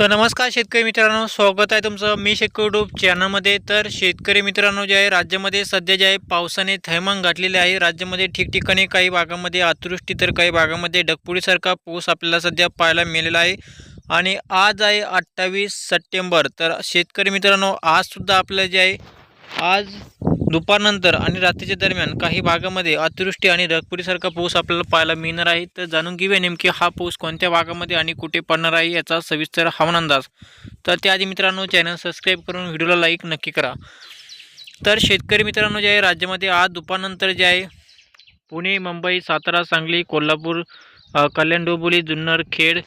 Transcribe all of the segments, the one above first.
तर नमस्कार शेतकरी मित्रांनो स्वागत आहे तुमचं मी शेतकरी यूट्यूब चॅनलमध्ये. तर शेतकरी मित्रांनो जे आहे राज्यामध्ये सध्या जे आहे पावसाने थैमान गाठलेले आहे. राज्यामध्ये ठिकठिकाणी काही भागामध्ये अतिवृष्टी तर काही भागामध्ये ढगपुडीसारखा पाऊस आपल्याला सध्या पाहायला मिळालेला आहे. आणि आज आहे अठ्ठावीस सप्टेंबर. तर शेतकरी मित्रांनो आजसुद्धा आपलं जे आहे आज दुपारनंतर आणि रात्रीच्या दरम्यान काही भागामध्ये अतिवृष्टी आणि ढगपुरीसारखा पाऊस आपल्याला पाहायला मिळणार आहे. तर जाणून घेऊया नेमकी हा पाऊस कोणत्या भागामध्ये आणि कुठे पडणार आहे याचा सविस्तर हवामान अंदाज तर त्याआधी मित्रांनो चॅनल सबस्क्राईब करून व्हिडिओला लाईक नक्की करा. तर शेतकरी मित्रांनो जे आहे राज्यामध्ये आज दुपारनंतर जे आहे पुणे मुंबई सातारा सांगली कोल्हापूर कल्याण डोंबिवली जुन्नर खेड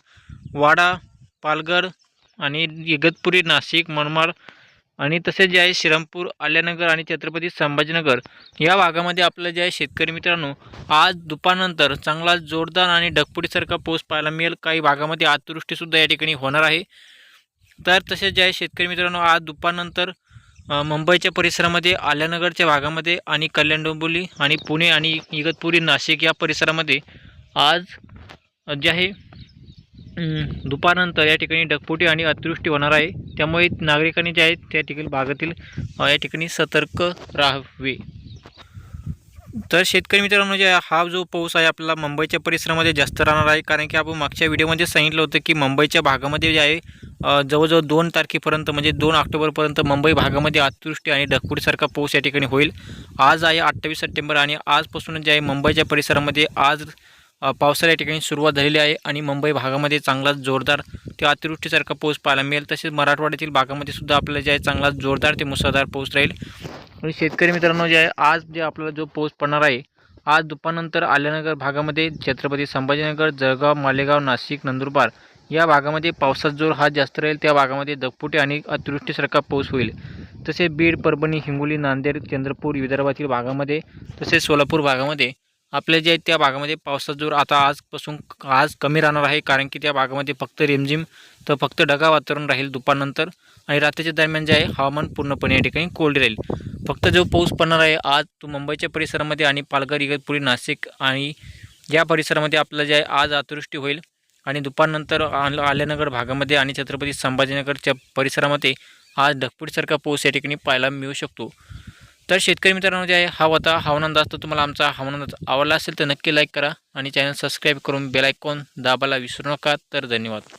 वाडा पालघर आणि इगतपुरी नाशिक मनमाड आणि तसेच जे आहे श्रीरामपूर आल्यानगर आणि छत्रपती संभाजीनगर या भागामध्ये आपलं जे आहे शेतकरी मित्रांनो आज दुपारनंतर चांगला जोरदार आणि ढगपुटीसारखा पाऊस पाहायला मिळेल. काही भागामध्ये अतिवृष्टीसुद्धा या ठिकाणी होणार आहे. तर तसेच जे आहे शेतकरी मित्रांनो आज दुपारनंतर मुंबईच्या परिसरामध्ये आल्यानगरच्या भागामध्ये आणि कल्याण डोंबिवली आणि पुणे आणि इगतपुरी नाशिक या परिसरामध्ये आज जे आहे दुपारनंतर या ठिकाणी ढगफुटी आणि अतिवृष्टी होणार आहे. त्यामुळे नागरिकांनी जे आहेत त्या ठिकाणी भागातील या ठिकाणी सतर्क राहावे. तर शेतकरी मित्रांनो जे हा जो पाऊस आहे आपल्याला मुंबईच्या परिसरामध्ये जास्त राहणार आहे. कारण की आपण मागच्या व्हिडिओमध्ये सांगितलं होतं की मुंबईच्या भागामध्ये जे आहे जवळजवळ दोन तारखेपर्यंत म्हणजे दोन ऑक्टोबरपर्यंत मुंबई भागामध्ये अतिवृष्टी आणि ढगफुटीसारखा पाऊस या ठिकाणी होईल. आज आहे अठ्ठावीस सप्टेंबर आणि आजपासून जे आहे मुंबईच्या परिसरामध्ये आज पावसाला या ठिकाणी सुरुवात झालेली आहे आणि मुंबई भागामध्ये चांगला जोरदार ते अतिवृष्टीसारखा पाऊस पाहायला मिळेल. तसेच मराठवाड्यातील भागामध्ये सुद्धा आपल्याला जे आहे चांगला जोरदार ते मुसळधार पाऊस राहील. आणि शेतकरी मित्रांनो जे आहे आज जे आपल्याला जो पाऊस पडणार आहे आज दुपारनंतर आल्यानगर भागामध्ये छत्रपती संभाजीनगर जळगाव मालेगाव नाशिक नंदुरबार या भागामध्ये पावसाचा जोर हा जास्त राहील. त्या भागामध्ये दगपुटे आणि अतिवृष्टीसारखा पाऊस होईल. तसेच बीड परभणी हिंगोली नांदेड चंद्रपूर विदर्भातील भागामध्ये तसेच सोलापूर भागामध्ये आपल्या जे आहे त्या भागामध्ये पावसाचा जोर आता आजपासून आज कमी राहणार आहे कारण की त्या भागामध्ये फक्त रिमझिम तर फक्त ढगा वातावरण राहील दुपारनंतर आणि रात्रीच्या दरम्यान जे आहे हवामान पूर्णपणे या ठिकाणी कोल्ड राहील. फक्त जो पाऊस पडणार आहे आज तो मुंबईच्या परिसरामध्ये आणि पालघर इगतपुरी नाशिक आणि या परिसरामध्ये आपलं जे आहे आज अतिवृष्टी होईल आणि दुपारनंतर आल आल्यानगर भागामध्ये आणि छत्रपती संभाजीनगरच्या परिसरामध्ये आज ढगपुटीसारखा पाऊस या ठिकाणी पाहायला मिळू शकतो. तर शेतकरी मित्रांनो जे आहे हा होता हवानंद असतो तुम्हाला आमचा. हवानंद आवडला असेल तर नक्की लाईक करा आणि चॅनल सबस्क्राईब करून बेलायकॉन दाबायला विसरू नका. तर धन्यवाद.